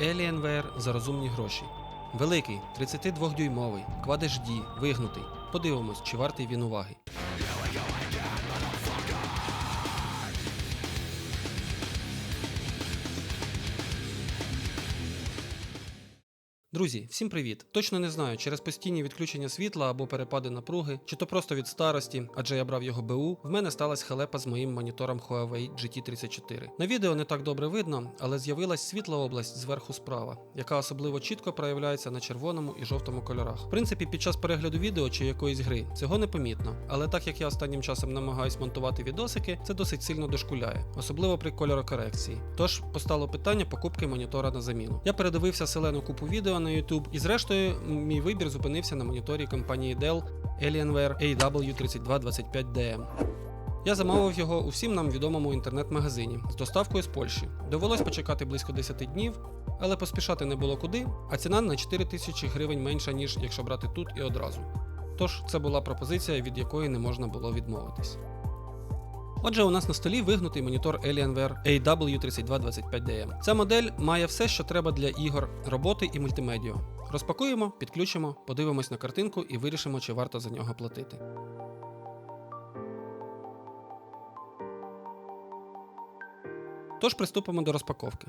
Alienware за розумні гроші. Великий, 32-дюймовий, квад HD, вигнутий. Подивимось, чи вартий він уваги. Друзі, всім привіт! Точно не знаю, через постійні відключення світла або перепади напруги, чи то просто від старості, адже я брав його БУ, в мене сталася халепа з моїм монітором Huawei GT34. На відео не так добре видно, але з'явилась світла область зверху справа, яка особливо чітко проявляється на червоному і жовтому кольорах. В принципі, під час перегляду відео чи якоїсь гри цього не помітно, але так як я останнім часом намагаюсь монтувати відосики, це досить сильно дошкуляє, особливо при кольорокорекції. Тож постало питання покупки монітора на заміну. Я передивився селену купу відео на YouTube, і зрештою мій вибір зупинився на моніторі компанії Dell Alienware AW3225DM. Я замовив його у всім нам відомому інтернет-магазині з доставкою з Польщі. Довелось почекати близько 10 днів, але поспішати не було куди, а ціна на 4 тисячі гривень менша, ніж якщо брати тут і одразу. Тож це була пропозиція, від якої не можна було відмовитись. Отже, у нас на столі вигнутий монітор Alienware AW3225DM. Ця модель має все, що треба для ігор, роботи і мультимедіо. Розпакуємо, підключимо, подивимось на картинку і вирішимо, чи варто за нього платити. Тож приступимо до розпаковки.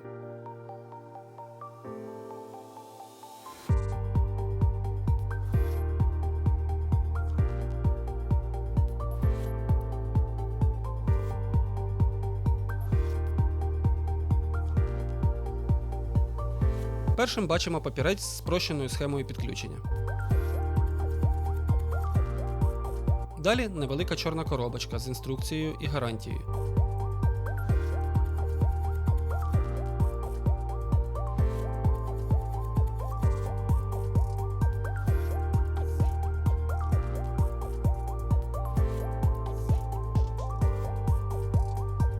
Першим бачимо папірець з спрощеною схемою підключення. Далі невелика чорна коробочка з інструкцією і гарантією.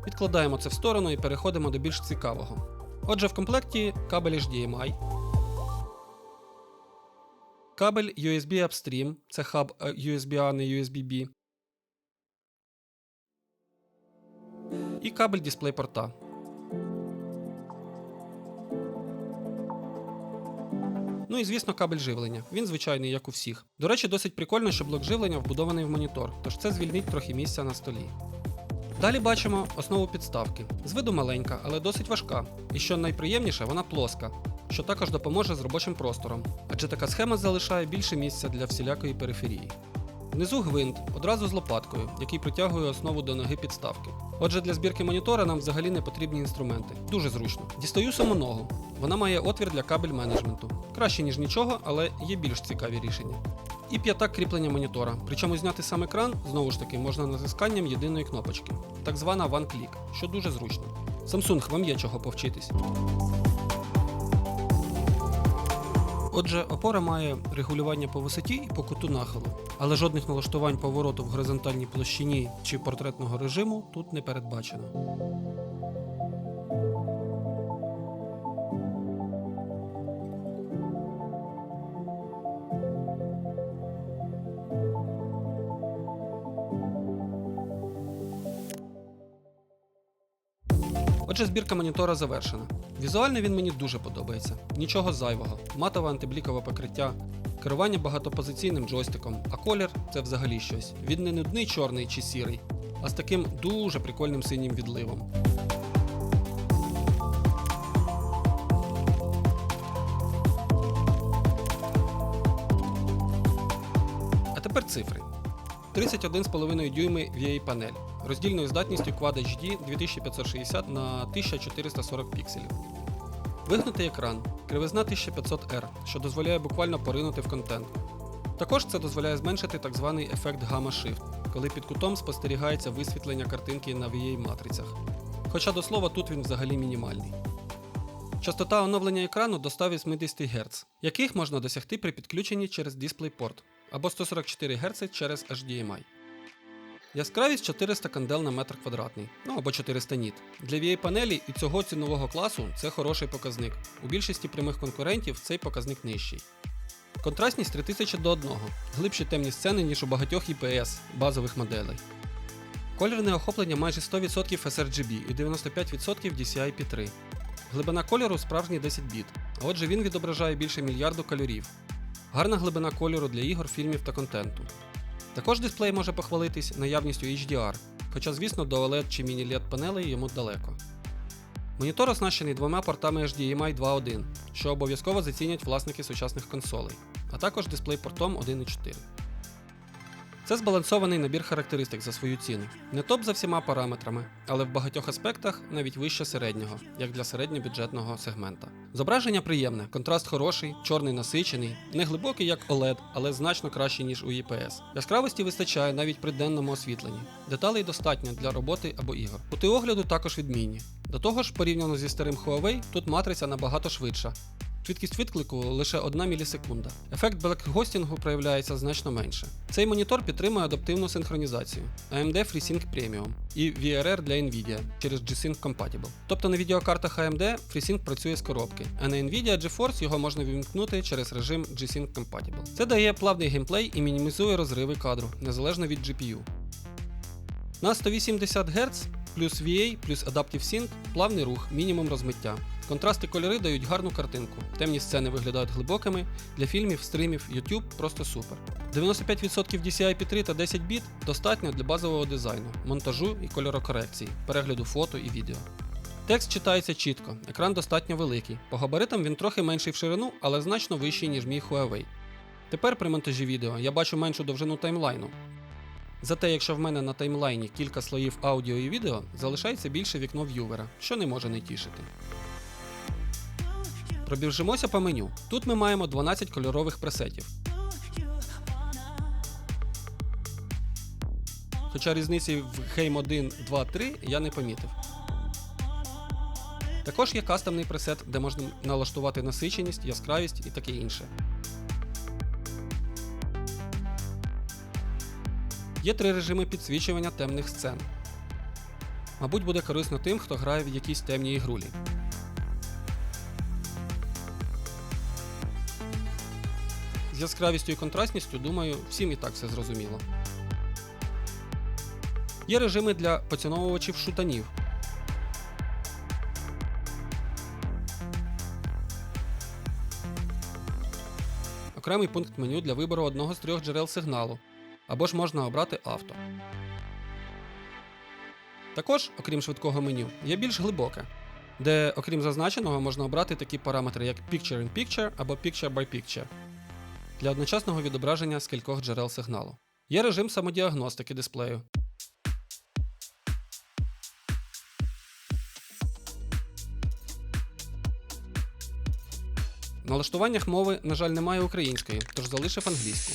Відкладаємо це в сторону і переходимо до більш цікавого. Отже, в комплекті кабель HDMI. Кабель USB Upstream, це хаб е, USB-A, не USB-B. І кабель DisplayPort. Ну і звісно, кабель живлення. Він звичайний, як у всіх. До речі, досить прикольно, що блок живлення вбудований в монітор, тож це звільнить трохи місця на столі. Далі бачимо основу підставки. З виду маленька, але досить важка. І що найприємніше, вона плоска, що також допоможе з робочим простором, адже така схема залишає більше місця для всілякої периферії. Внизу гвинт одразу з лопаткою, який притягує основу до ноги підставки. Отже, для збірки монітора нам взагалі не потрібні інструменти. Дуже зручно. Дістаю саму ногу. Вона має отвір для кабель менеджменту. Краще, ніж нічого, але є більш цікаві рішення. І п'ятак кріплення монітора. Причому зняти сам екран, знову ж таки, можна натисканням єдиної кнопочки, так звана One Click, що дуже зручно. Samsung, вам є чого повчитись. Отже, опора має регулювання по висоті і по куту нахилу, але жодних налаштувань повороту в горизонтальній площині чи портретного режиму тут не передбачено. Отже, збірка монітора завершена. Візуально він мені дуже подобається. Нічого зайвого, матове антиблікове покриття, керування багатопозиційним джойстиком, а колір це взагалі щось. Він не нудний чорний чи сірий, а з таким дуже прикольним синім відливом. А тепер цифри. 31,5 дюйми VA панель роздільною здатністю Quad HD 2560 на 1440 пікселів. Вигнутий екран, кривизна 1500R, що дозволяє буквально поринути в контент. Також це дозволяє зменшити так званий ефект гамма-shift, коли під кутом спостерігається висвітлення картинки на VA-матрицях. Хоча до слова тут він взагалі мінімальний. Частота оновлення екрану до 180 Гц, яких можна досягти при підключенні через DisplayPort або 144 Гц через HDMI. Яскравість 400 кандел на метр квадратний, ну або 400 ніт. Для VA панелі і цього цінового класу це хороший показник. У більшості прямих конкурентів цей показник нижчий. Контрастність 3000 до 1, глибші темні сцени, ніж у багатьох IPS базових моделей. Кольорне охоплення майже 100% sRGB і 95% DCI-P3. Глибина кольору справжній 10 біт, а отже він відображає більше мільярду кольорів. Гарна глибина кольору для ігор, фільмів та контенту. Також дисплей може похвалитись наявністю HDR, хоча, звісно, до OLED чи міні-LED панелей йому далеко. Монітор оснащений двома портами HDMI 2.1, що обов'язково зацінять власники сучасних консолей, а також дисплей-портом 1.4. Це збалансований набір характеристик за свою ціну. Не топ за всіма параметрами, але в багатьох аспектах навіть вище середнього, як для середньобюджетного сегмента. Зображення приємне, контраст хороший, чорний насичений, не глибокий як OLED, але значно кращий, ніж у IPS. Яскравості вистачає навіть при денному освітленні. Деталей достатньо для роботи або ігор. Кути огляду також відмінні. До того ж, порівняно зі старим Huawei, тут матриця набагато швидша. Швидкість відклику лише 1 мілісекунда. Ефект блекгостінгу проявляється значно менше. Цей монітор підтримує адаптивну синхронізацію AMD FreeSync Premium і VRR для Nvidia через G-Sync Compatible. Тобто на відеокартах AMD FreeSync працює з коробки, а на Nvidia GeForce його можна вимкнути через режим G-Sync Compatible. Це дає плавний геймплей і мінімізує розриви кадру, незалежно від GPU. На 180 Гц плюс VA плюс Adaptive Sync плавний рух, мінімум розмиття. Контрасти кольори дають гарну картинку. Темні сцени виглядають глибокими. Для фільмів, стримів, YouTube просто супер. 95% DCI-P3 та 10 біт достатньо для базового дизайну, монтажу і кольорокорекції, перегляду фото і відео. Текст читається чітко, екран достатньо великий. По габаритам він трохи менший в ширину, але значно вищий, ніж мій Huawei. Тепер при монтажі відео я бачу меншу довжину таймлайну. Зате, якщо в мене на таймлайні кілька слоїв аудіо і відео, залишається більше вікно в'ювера, що не може не тішити. Пробіжимося по меню. Тут ми маємо 12 кольорових пресетів. Хоча різниці в Game 1, 2, 3 я не помітив. Також є кастомний пресет, де можна налаштувати насиченість, яскравість і таке інше. Є три режими підсвічування темних сцен. Мабуть, буде корисно тим, хто грає в якісь темні ігрулі. З яскравістю і контрастністю, думаю, всім і так все зрозуміло. Є режими для поціновувачів шутанів. Окремий пункт меню для вибору одного з трьох джерел сигналу, або ж можна обрати авто. Також, окрім швидкого меню, є більш глибоке, де, окрім зазначеного, можна обрати такі параметри, як Picture-in-Picture або Picture-by-Picture для одночасного відображення з кількох джерел сигналу. Є режим самодіагностики дисплею. В налаштуваннях мови, на жаль, немає української, тож залишив англійську.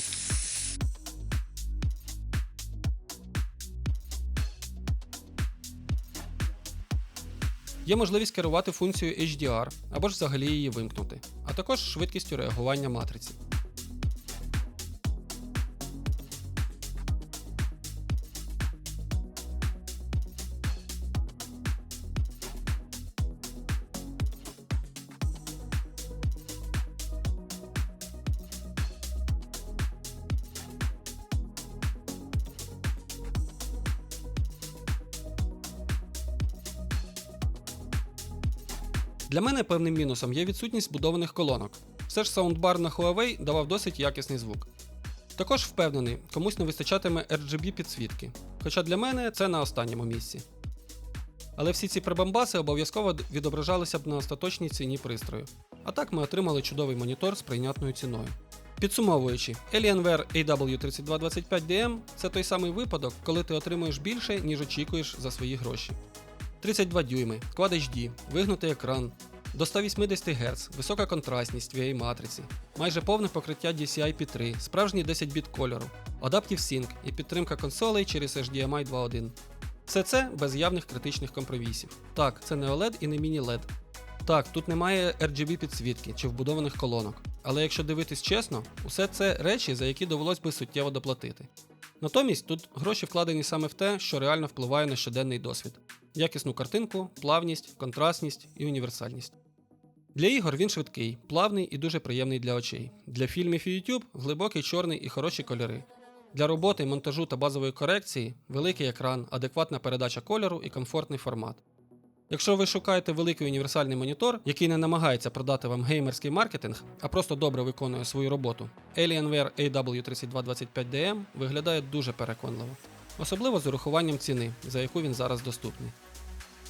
Є можливість керувати функцією HDR або ж взагалі її вимкнути, а також швидкістю реагування матриці. Для мене певним мінусом є відсутність збудованих колонок. Все ж саундбар на Huawei давав досить якісний звук. Також впевнений, комусь не вистачатиме RGB підсвітки, хоча для мене це на останньому місці. Але всі ці прибамбаси обов'язково відображалися б на остаточній ціні пристрою. А так ми отримали чудовий монітор з прийнятною ціною. Підсумовуючи, Alienware AW3225DM це той самий випадок, коли ти отримуєш більше, ніж очікуєш за свої гроші. 32 дюйми, Quad HD, вигнутий екран, до 180 Гц, висока контрастність VA матриці, майже повне покриття DCI-P3, справжній 10 біт кольору, Adaptive Sync і підтримка консолей через HDMI 2.1. Все це без явних критичних компромісів. Так, це не OLED і не міні-LED. Так, тут немає RGB підсвітки чи вбудованих колонок. Але якщо дивитись чесно, усе це речі, за які довелось би суттєво доплатити. Натомість тут гроші вкладені саме в те, що реально впливає на щоденний досвід: якісну картинку, плавність, контрастність і універсальність. Для ігор він швидкий, плавний і дуже приємний для очей. Для фільмів і YouTube глибокий чорний і хороші кольори. Для роботи, монтажу та базової корекції великий екран, адекватна передача кольору і комфортний формат. Якщо ви шукаєте великий універсальний монітор, який не намагається продати вам геймерський маркетинг, а просто добре виконує свою роботу, Alienware AW3225DM виглядає дуже переконливо, особливо з урахуванням ціни, за яку він зараз доступний.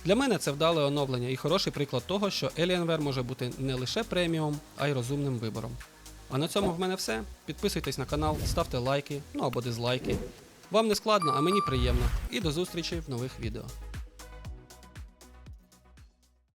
Для мене це вдале оновлення і хороший приклад того, що Alienware може бути не лише преміум, а й розумним вибором. А на цьому в мене все. Підписуйтесь на канал, ставте лайки, ну або дизлайки. Вам не складно, а мені приємно. І до зустрічі в нових відео.